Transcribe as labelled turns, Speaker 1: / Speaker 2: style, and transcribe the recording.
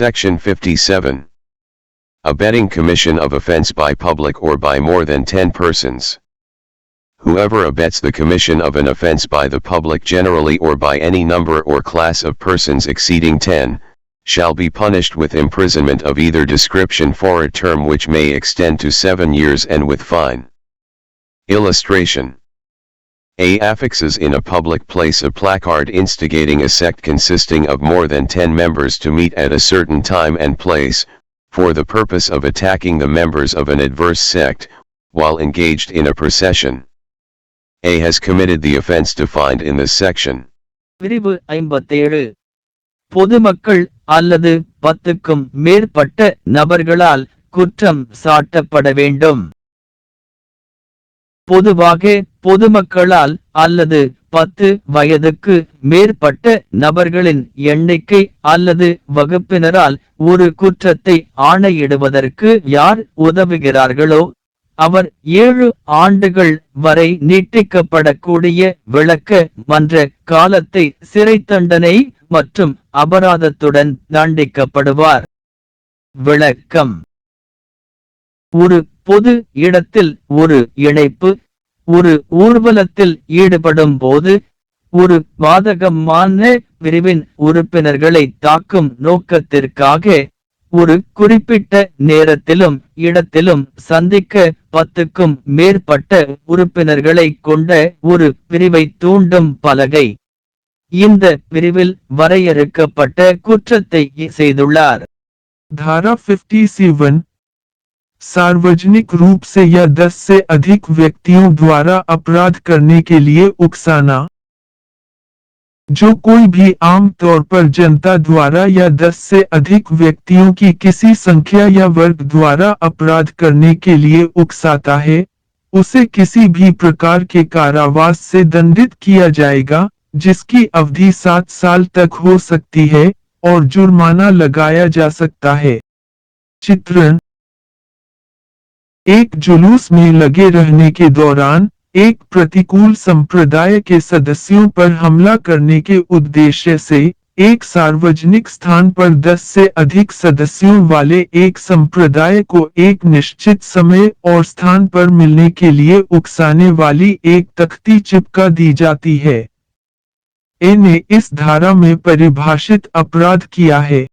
Speaker 1: Section 57. Abetting commission of offense by public or by more than 10 persons. Whoever abets the commission of an offense by the public generally or by any number or class of persons exceeding 10, shall be punished with imprisonment of either description for a term which may extend to 7 years and with fine. Illustration A affixes in a public place a placard instigating a sect consisting of more than 10 members to meet at a certain time and place, for the purpose of attacking the members of an adverse sect, while engaged in a procession. A has committed the offense defined in this section.
Speaker 2: பிரிவு ஐம்பத்தேழு பொதுமக்கள் அல்லது பத்துக்கும் மேற்பட்ட நபர்களால் குற்றம் சாட்டப்பட வேண்டும் பொதுவாக பொதுமக்களால் அல்லது பத்து வயதுக்கு மேற்பட்ட நபர்களின் எண்ணிக்கை அல்லது வகுப்பினரால் ஒரு குற்றத்தை ஆணையிடுவதற்கு யார் உதவுகிறார்களோ அவர் ஏழு ஆண்டுகள் வரை நீட்டிக்கப்படக்கூடிய விளக்க மன்ற காலத்தை சிறை தண்டனை மற்றும் அபராதத்துடன் தண்டிக்கப்படுவார். விளக்கம். ஒரு பொது இடத்தில் ஒரு இணைப்பு ஒரு ஊர்வலத்தில் ஈடுபடும் போது ஒரு பாதகமான பிரிவின் உறுப்பினர்களை தாக்கும் நோக்கத்திற்காக ஒரு குறிப்பிட்ட நேரத்திலும் இடத்திலும் சந்திக்க பத்துக்கும் மேற்பட்ட உறுப்பினர்களை கொண்ட ஒரு பிரிவை தூண்டும் பலகை. இந்த பிரிவில் வரையறுக்கப்பட்ட குற்றத்தை செய்துள்ளார்.
Speaker 3: धारा 57 सार्वजनिक रूप से या 10 से अधिक व्यक्तियों द्वारा अपराध करने के लिए उकसाना। जो कोई भी आम तौर पर जनता द्वारा या 10 से अधिक व्यक्तियों की किसी संख्या या वर्ग द्वारा अपराध करने के लिए उकसाता है, उसे किसी भी प्रकार के कारावास से दंडित किया जाएगा, जिसकी अवधि सात साल तक हो सकती है और जुर्माना लगाया जा सकता है। चित्रण एक जुलूस में लगे रहने के दौरान, एक प्रतिकूल संप्रदाय के सदस्यों पर हमला करने के उद्देश्य से, एक सार्वजनिक स्थान पर 10 से अधिक सदस्यों वाले एक संप्रदाय को एक निश्चित समय और स्थान पर मिलने के लिए उकसाने वाली एक तख्ती चिपका दी जाती है। ने इस धारा में परिभाषित अपराध किया है।